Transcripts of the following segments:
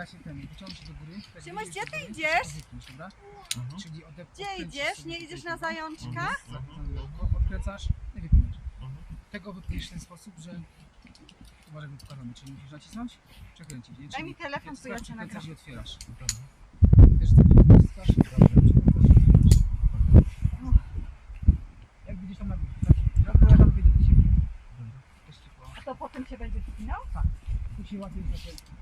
Ja się ten, wyciągnę się do góry. tak Szymoś, gdzie ty idziesz? dobra? Mhm. Czyli odep- Gdzie odkręcisz idziesz? sobie Nie tutaj idziesz na no. zajączka? Odkręcasz i wypinasz. Mhm. Tego wypniesz w ten sposób, że... Uważaj, bo pokażemy, czyli musisz nacisnąć, przekręcić. nie? Daj Czyli mi telefon, to ja cię nagram. przekręcasz i otwierasz. Wiesz co, wciskasz, otwierasz. Jak widzisz tam na górze, tak? Ja tam do ciepło. A to potem się będzie wspinał? Tu się za te...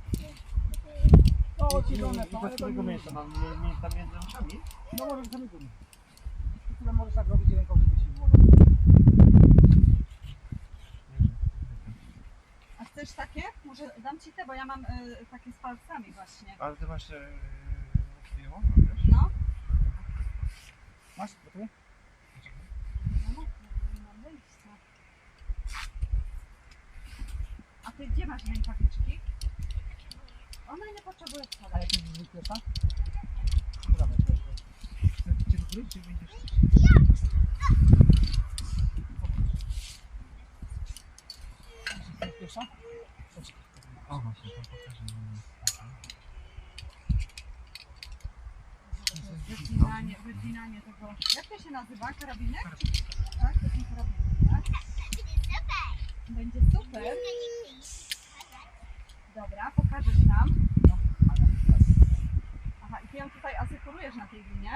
I, do którego miejsca mam? Między? No możesz tak robić ręką, żeby się było. A chcesz takie? Może dam ci te, bo ja mam y, takie z palcami właśnie. Ale ty masz... E, chwilą, wiesz? No. Masz? Gotowy? No, nie mam wyjścia. A ty gdzie masz rękawiczki? Ona nie potrzebuje A wcale. jak jest zwykle, tak? Dawaj, to jest to. Chcesz do góry, czy będziesz... Pierwsza? O, właśnie, to pokażę. Tego. Jak to się nazywa? Karabinek? Czy- Tak, to są karabiny, tak? Będzie super. Dobra, pokażesz nam. Aha, i ty ją tutaj asekurujesz na tej linie.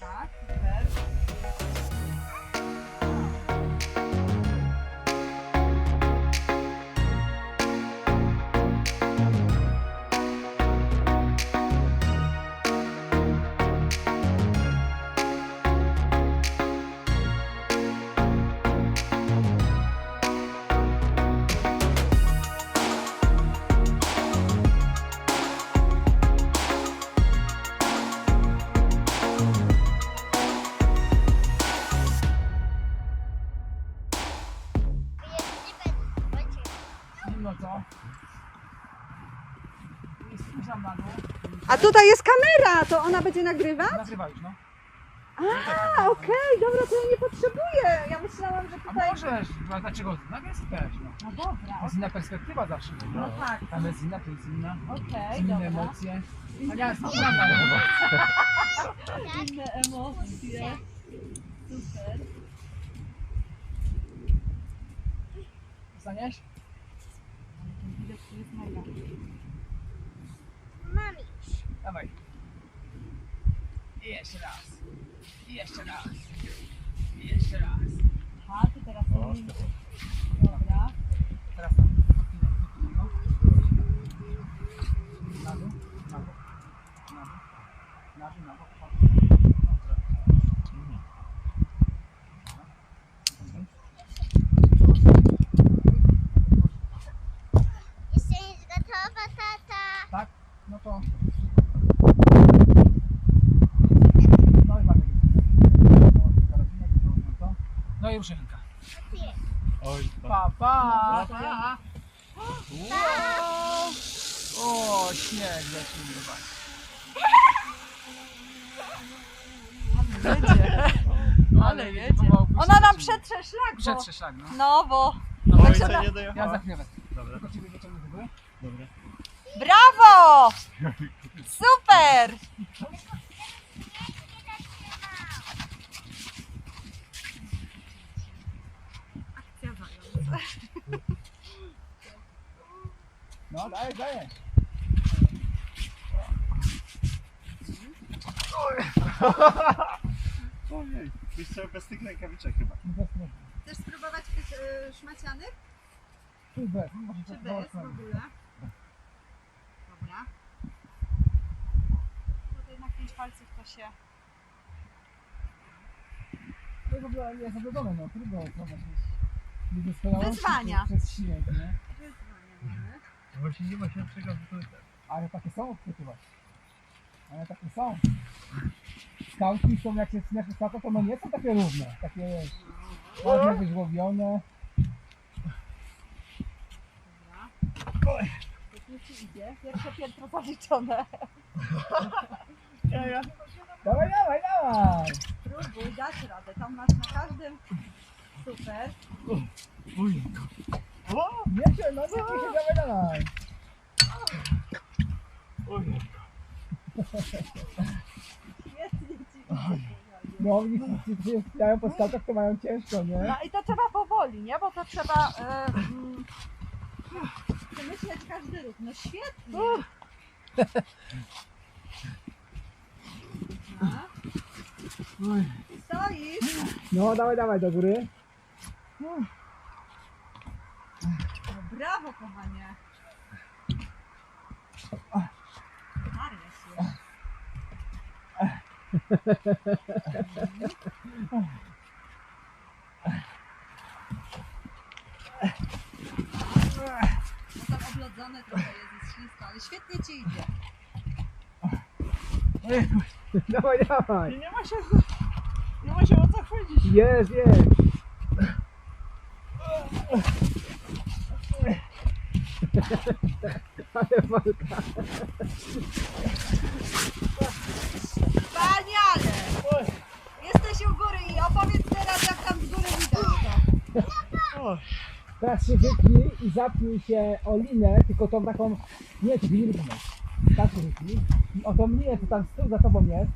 Tak, super. Tutaj jest kamera, to ona będzie nagrywać? Nagrywa już, no. A, okej, dobra, to ja nie potrzebuję. Ja myślałam, że A tutaj... możesz, no dlaczego? Nagrać też, no. No dobra, To jest inna perspektywa zawsze. no tak, Tam jest inna, tu jest inna. okej, Są inne dobra. emocje. A ja jest naprawdę, no. Inne emocje. Super. Staniesz? Ten widok tu jest mega. Dawaj. I jeszcze raz. I jeszcze raz. I jeszcze raz. A, ty teraz O, robimy. Dobra. Teraz tam. Wypinaj, wypinaj, no. Na dół, na bok, na dół, na dół, na bok. Jeszcze jest gotowa, tata. Tak? No to... No i mamy. No Henka. Oj, Pa, pa! Pa. Wow! O, śnieg chyba. Jedzie. Ale jedzie. Ona nam przetrze szlak, bo... Przetrze szlak, no. No, bo... no Oj, Także co na- nie ja dojechała. za chwilę. Dobra, Tylko ciebie wyciągnę do góry. dobra. Brawo! Super! No, daję, daję. Ojej, jeszcze bez tych rękawiczek chyba. Chcesz spróbować tych y, szmacianych? Tu bez, może Czy bez w ogóle? Dobra. Tutaj na pięć palców to się... To w ogóle jest zadowolony, no trudno Wyzwania. Przez śnieg, nie? Właśnie nie ma się czego. Ale takie są odpytywać. Ale takie są. Skałki są, jak się śmiesz wysoko, to one nie są takie równe. Takie wiesz, ładnie wyżłobione. Dobra. Jak nie ci idzie, pierwsze piętro zaliczone. Dawaj, dawaj, dawaj! Próbuj, dać radę. Tam masz na każdym... Super. Ojejku. O! Wiecie, no nie się zagadaj. Ci. No, oni ci, ci wspinają po skałkach, to mają ciężko, nie? No i to trzeba powoli, nie? Bo to trzeba e, mm, przemyśleć każdy ruch. No świetnie. No. Stoisz. No, dawaj, dawaj do góry. No, brawo, kochanie. Maria się. No tam oblodzone trochę jest, ślisko, ale świetnie ci idzie. Dawaj, dawaj. Nie ma się, nie ma się o co chwycić. Jest, jest. Ale walka. Wspaniale! Jesteś u góry i opowiedz teraz, jak tam z góry widać to. Teraz się wypnij i zapnij się o linę, tylko tą taką, nie, linę. Tak się wypnij. I O tą linię, co tam z tyłu za tobą jest.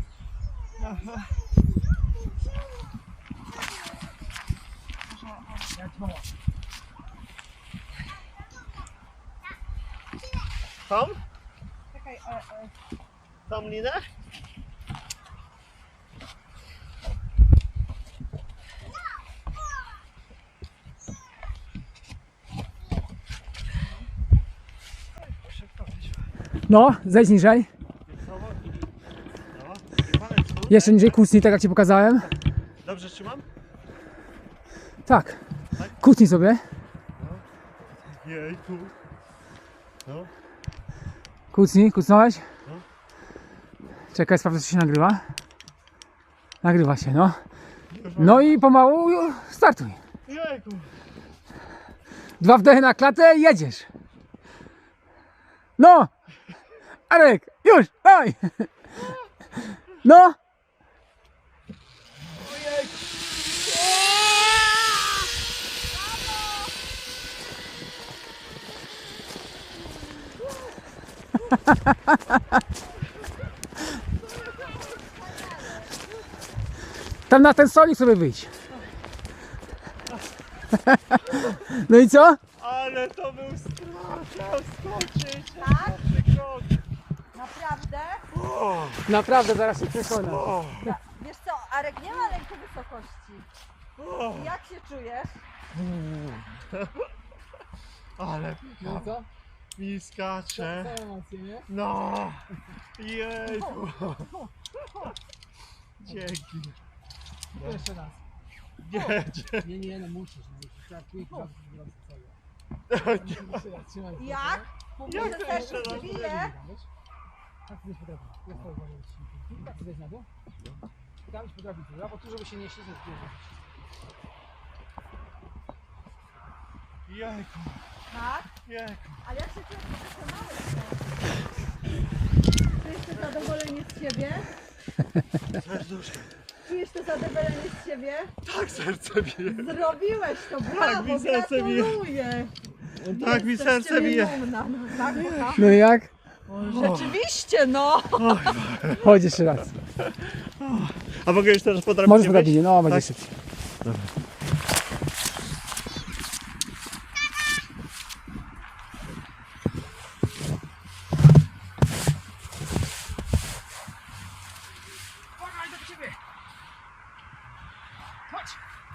Ja ci pomogę. Tam? Czekaj, e, e, Tam linę? Szybko wyszło. No, zejdź niżej. Tu. Jeszcze niżej kucnij, tak jak ci pokazałem. Dobrze trzymam? Tak. Kucnij sobie. Jejku. No. Kucnij, kucnąłeś? Czekaj, sprawdzę, czy się nagrywa. Nagrywa się, no. No i pomału startuj. Dwa wdechy na klatę i jedziesz. No! Arek, już, daj! No! Tam na ten stolik sobie wyjdź. No i co? Ale to był strach, chciałem skoczyć. Tak? Naprawdę? O, Naprawdę, zaraz się przekonam. o, Wiesz co, Arek nie ma lęku wysokości. o. Jak się czujesz? Ale No i co? Mi skacze. nie? No. Jejku. Dzięki. Jeszcze raz. Jedzie. Nie, nie, no musisz. musisz. Tak, tu i tu, sobie. Trzymaj się, Jak? Jak Może to też jeszcze raz? bije? Tak, ty po drogi. Ja twoje uważam, że Tak, ty na dół? Tam po drogi, dobra? Bo tu, żeby się nie ślizgnąć. jest. Jejku. Tak? Jejku. Ale jak się czujesz przekonany? Czujesz to zadowolenie z siebie? Serduszko. Czujesz to zadowolenie z siebie? Tak serce bije. Zrobiłeś to, brawo, mi serce bije. gratuluję. Tak mi serce ciebie bije. dumna. No, tak, kocham? No i jak? Rzeczywiście, no. Chodź jeszcze raz. A mogę już teraz po drabinie Możesz po wejść? drabinie, no będzie Tak. szybciej.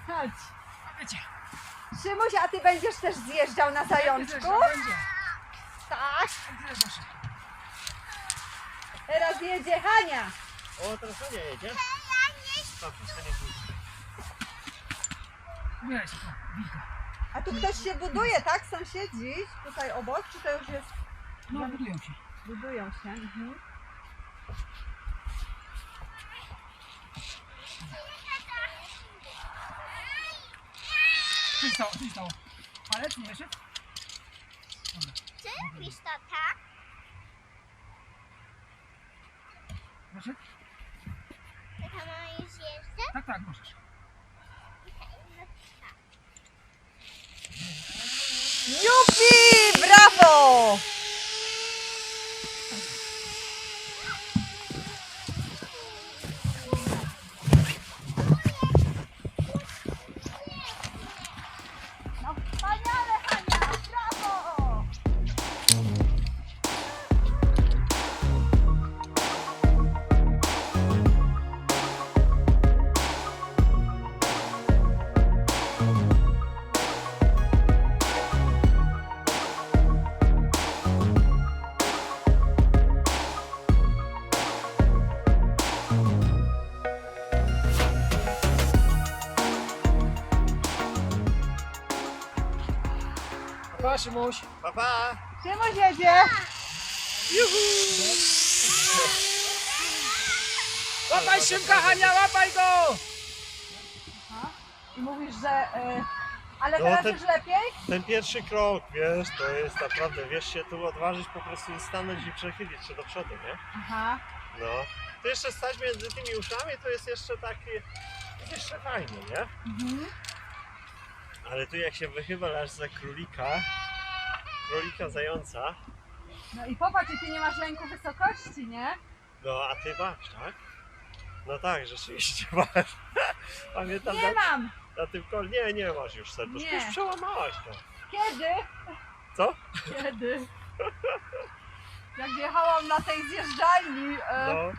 Chodź. Szymuś, a ty będziesz też zajączku? Tak. Teraz jedzie Hania. O, teraz to nie jedzie. To nie jedzie. A tu ktoś się buduje, tak? Sąsiedzi tutaj obok, czy to już jest... No, budują się. Budują się. Mhm. Co się stało? Co się stało? Palec nie wyszedł? Ty robisz to tak? Proszę? Taka mama już jeżdżę? Tak, tak, możesz. No tak. Jupi! Szymuś. Pa, pa. Szymuś jedzie! Łapaj Szymka, Hania, łapaj go! I mówisz, że... y, ale No, teraz ten- już lepiej? Ten pierwszy krok, wiesz, to jest naprawdę, wiesz się tu odważyć po prostu i stanąć i przechylić się do przodu, nie? Aha. No. To jeszcze stać między tymi uszami, to jest jeszcze taki, jeszcze fajnie, nie? Mhm. Ale tu jak się wychylasz za królika, królika zająca, No i popatrz, ty nie masz lęku wysokości, nie? no a ty masz, tak? No tak, rzeczywiście masz. Pamiętam Nie na, mam! na tym kol... Nie, nie masz już serduszko, Nie. już przełamałaś to. Kiedy? Co? Kiedy? Jak jechałam na tej zjeżdżalni, e, No.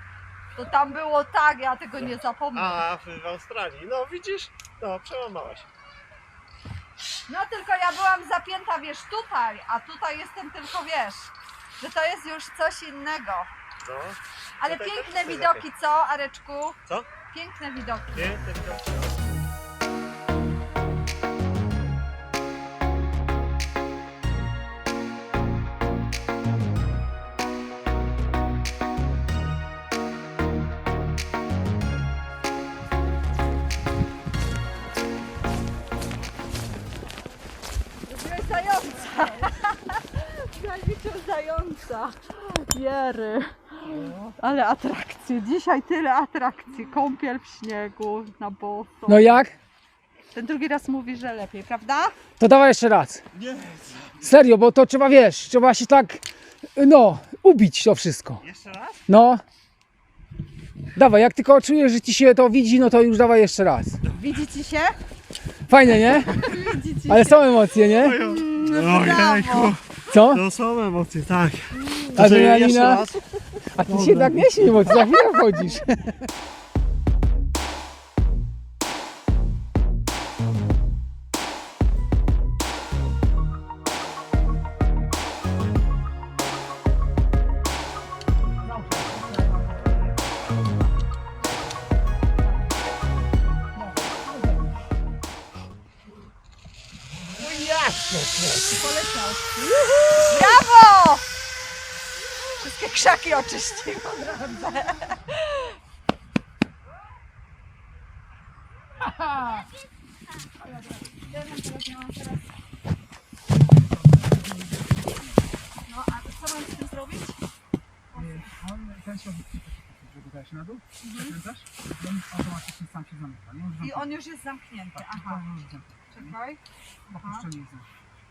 to tam było tak, ja tego nie zapomnę. A w, w Australii, no widzisz? No, przełamałaś. No tylko ja byłam zapięta, wiesz, tutaj, a tutaj jestem tylko, wiesz, że to jest już coś innego. No. Ale Tutaj piękne widoki, co, Areczku? Co? Piękne widoki. Nie, ten zająca. Zaliczył zająca. Jery. Ale atrakcje. Dzisiaj tyle atrakcji. Kąpiel w śniegu, na boso. No jak? Ten drugi raz mówi, że lepiej, prawda? To dawaj jeszcze raz. Nie, Serio, bo to trzeba, wiesz, trzeba się tak, no, ubić to wszystko. jeszcze raz? No. Dawaj, jak tylko czujesz, że ci się to widzi, no to już dawaj jeszcze raz. Widzi ci się? Fajnie, nie? Widzi ci Ale się. są emocje, nie? Ojejku, Co? to są emocje, tak. To Adrenalina? jeszcze raz. A ty się tak nie śmiej, bo ty za chwilę wchodzisz. Poleciał. Brawo! Wszystkie krzaki oczyścił po drodze. No, a co mam z tym zrobić? Ten środek dajesz na dół, zakręcasz, on automatycznie sam się zamyka. Nie I on już jest zamknięty. Aha, czekaj. Aha,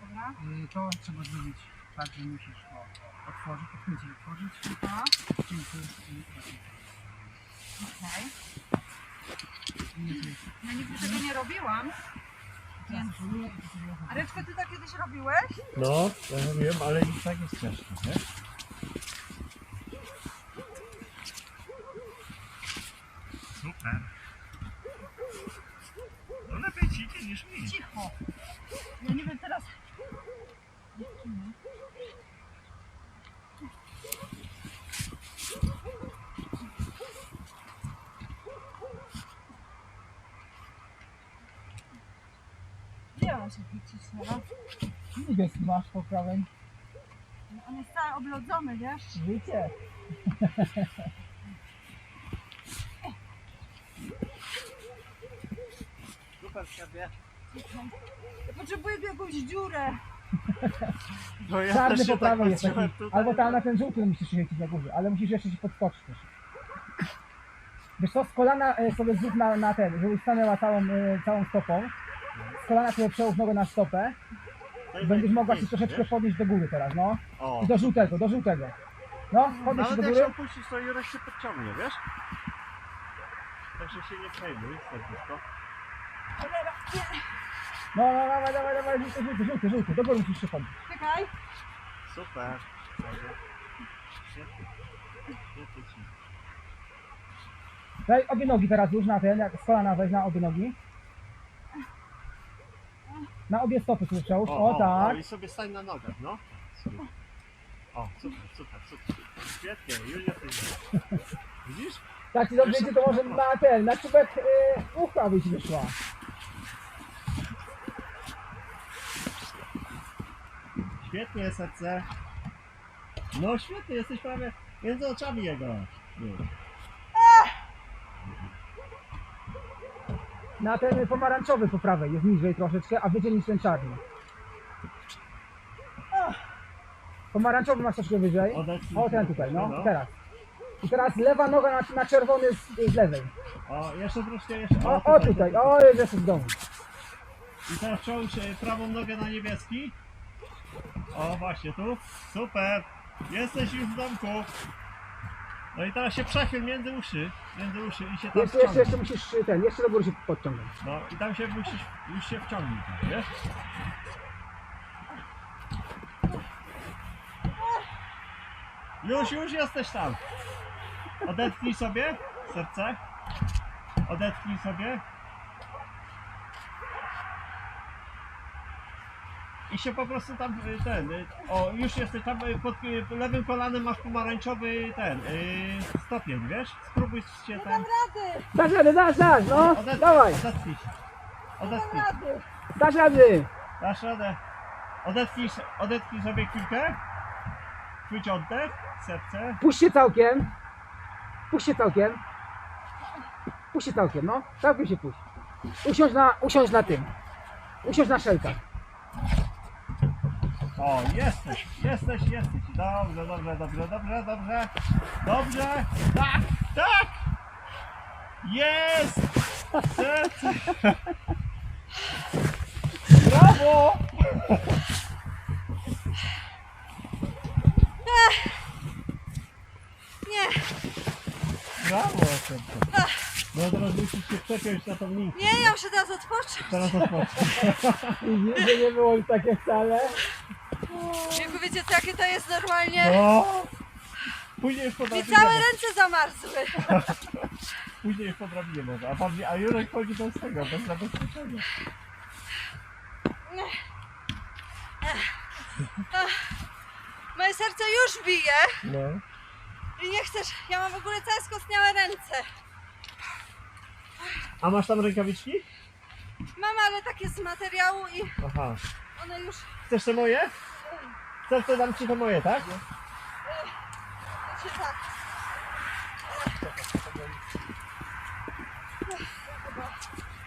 dobra. Y, To trzeba zrobić tak, że musisz o, otworzyć, odkręcić, otworzyć, Aha, i okej. jest. No nigdy tego nie robiłam. Więc... Areczko, ty to kiedyś robiłeś? No, ja wiem, ale i tak jest ciężko, nie? Super. No lepiej ci idzie niż mi. Cicho. Ja nie wiem teraz. Teraz? Niebieski masz po prawej. On jest cały oblodzony, wiesz? Życie. Super. Ja potrzebuję tu jakąś dziurę. No ja Czarny też się po prawej tak jest taki. patrzyłem tutaj. Albo tam na ten żółty musisz świecić na górze, ale musisz jeszcze się podskoczyć też. Wiesz co, z kolana e, sobie zrób na, na ten, żebyś stanęła całą, e, całą stopą. Kolana sobie przełóż nogę na stopę, Będziesz mogła się troszeczkę podnieść do góry teraz, no. O, I do żółtego, do żółtego. No, podnieś się nawet do jak się góry. opuścisz, to Jurek się podciągnie, wiesz? Także się nie przejmuj, serduszko. No, no, dawaj, dawaj, dawaj, żółty, żółty, żółty, żółty. Do góry musisz się podnieść. Czekaj. Super. Dobrze. Świetnie. Świetnie ci. Daj obie nogi teraz już na ten, jak z kolana weź na obie nogi. Na obie stopy tu przełóż, o, tak. O, i sobie stań na nogach, no. Super. O, super, super, super. Świetnie, już jesteś. Widzisz? Tak ci dobrze idzie, to może na ten, na czubek y, ucha byś wyszła. Świetnie, serce. No świetnie, jesteś prawie między oczami jego. Już. Na ten pomarańczowy po prawej jest niżej troszeczkę, a wyżej niż ten czarny. Pomarańczowy masz troszkę wyżej. O, ten tutaj, no, teraz. I teraz lewa noga na, na czerwony z, z lewej. O, jeszcze troszkę, jeszcze. O, o tutaj, o, jest jeszcze w domu. I teraz przełóż e, prawą nogę na niebieski. O, właśnie tu. Super. Jesteś już w domku. No i teraz się przechyl między uszy. Między uszy i się tam Jeszcze, jeszcze, wciągnij. jeszcze musisz y, ten, jeszcze do góry się podciągnąć. No i tam się musisz, już się wciągnij, tam, wiesz? Już, już jesteś tam. Odetchnij sobie serce. Odetchnij sobie. I się po prostu tam y, ten, y, o już jesteś tam y, pod y, lewym kolanem masz pomarańczowy ten, y, stopień, wiesz? Spróbuj się ten, Rady. Dasz radę, dasz, dasz, no, odetchnij, dawaj, odetchnij się. Odetchnij. Rady. dasz rady. Dasz radę. Odetchnij, odetchnij sobie kilkę. Chwyć oddech, serce. Puść się całkiem. Puść się całkiem. Puść się całkiem, no. Całkiem się puść. Usiądź na, usiądź na tym. Usiądź na szelkach. O, jesteś, jesteś, jesteś. Dobrze, dobrze, dobrze, dobrze, dobrze. Dobrze. Tak, tak. Jest! Serce. Brawo! Nie, Brawo, serce. No teraz musisz się przepiąć na tą linkę. nie, ja muszę teraz odpocząć. Teraz odpocznij. I że nie było już takie wcale. Wiecie co, jakie to jest normalnie. No. Później już Mi drabinie całe ręce zamarzły. Później już po drabinie może. A, bardziej, a Jurek chodzi bez tego, bez zabezpieczenia. Moje serce już bije No. i nie chcesz. Ja mam w ogóle całe skostniałe ręce. A masz tam rękawiczki? Mam ale takie z materiału i Aha. one już Chcesz te moje? Chcesz to dam ci te moje, tak? tak.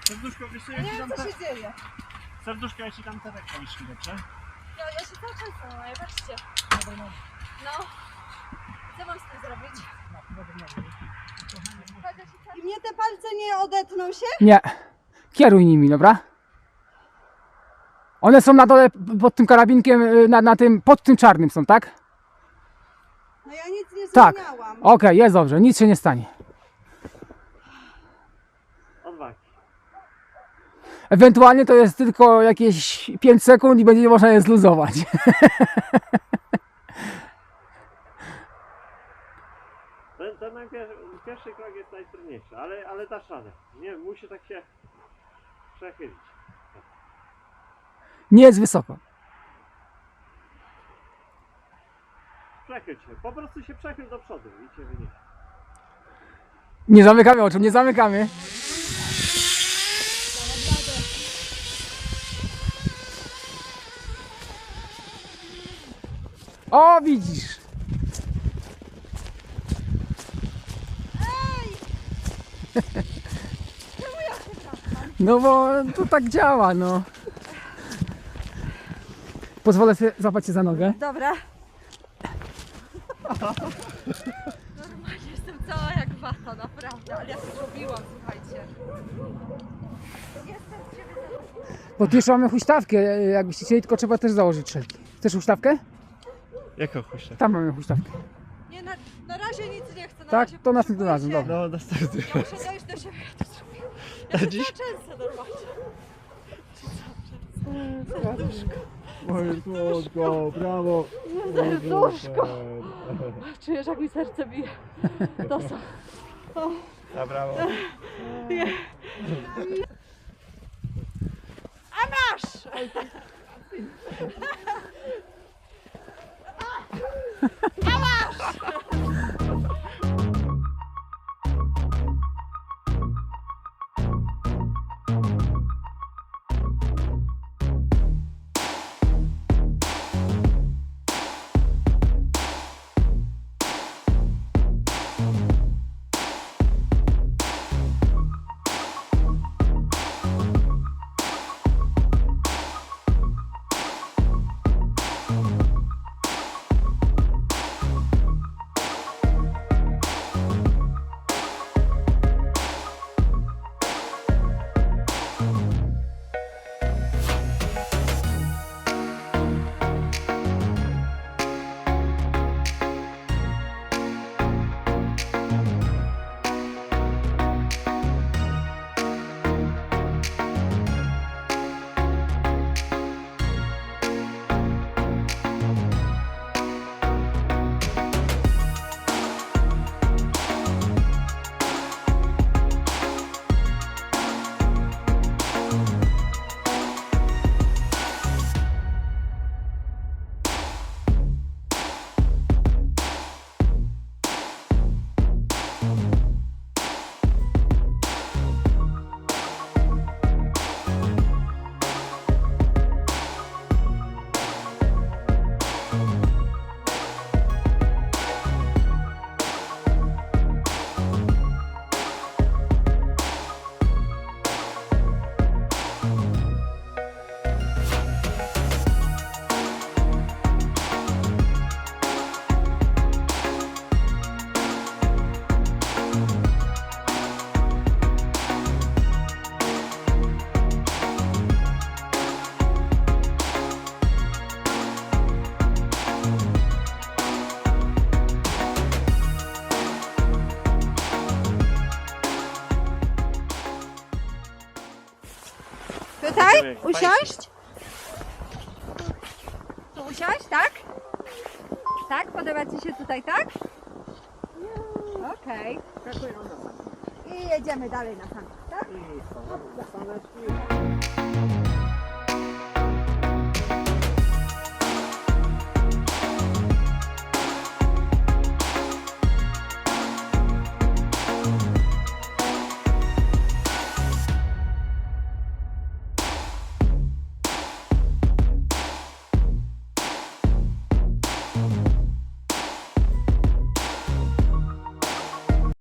Serduszko, wiesz co, Ja nie ci wiem dam co te... się dzieje. Serduszko, ja ci dam te rękawiczki, dobrze? Ja, ja się cały czas zastanawiam, patrzcie. No. Co mam z tym zrobić? I mnie te palce nie odetną się? Nie. Kieruj nimi, dobra? One są na dole pod tym karabinkiem, y, na, na tym, pod tym czarnym są, tak? No ja nic nie Tak. zmieniałam. Okej, jest dobrze, nic się nie stanie. Odwagi. Ewentualnie to jest tylko jakieś 5 sekund i będzie można je zluzować. Ten, ten najpierw, pierwszy krok jest najtrudniejszy, ale, ale dasz radę. Nie, musi tak się przechylić. Nie jest wysoko. Przechyl się, po prostu się przechyl do przodu i cię wyniesie. Nie zamykamy oczu, nie zamykamy. O, widzisz. No bo to tak działa, no. Pozwolę sobie złapać cię za nogę. Dobra. Normalnie jestem cała jak wata, naprawdę. Ale ja to zrobiłam, słuchajcie. Jestem z. Bo tu jeszcze mamy huśtawkę, jakbyście chcieli, tylko trzeba też założyć szelki. Chcesz huśtawkę? Jaką huśtę? Tam mamy huśtawkę. Nie, na, na razie nic nie chcę. Na Tak? razie To następnym potrzebuję razem, się- dobra. No, następny Ja muszę dojść do siebie. Ja to zrobię. Ja to dziś- za często normalnie. Moje słodko, brawo. Serduszko. Czujesz jak mi serce bije. To są. A brawo. A Tutaj? Usiąść? Tu usiąść, tak? Tak? Podoba Ci się tutaj, tak? Okej. I jedziemy dalej na sam, tak?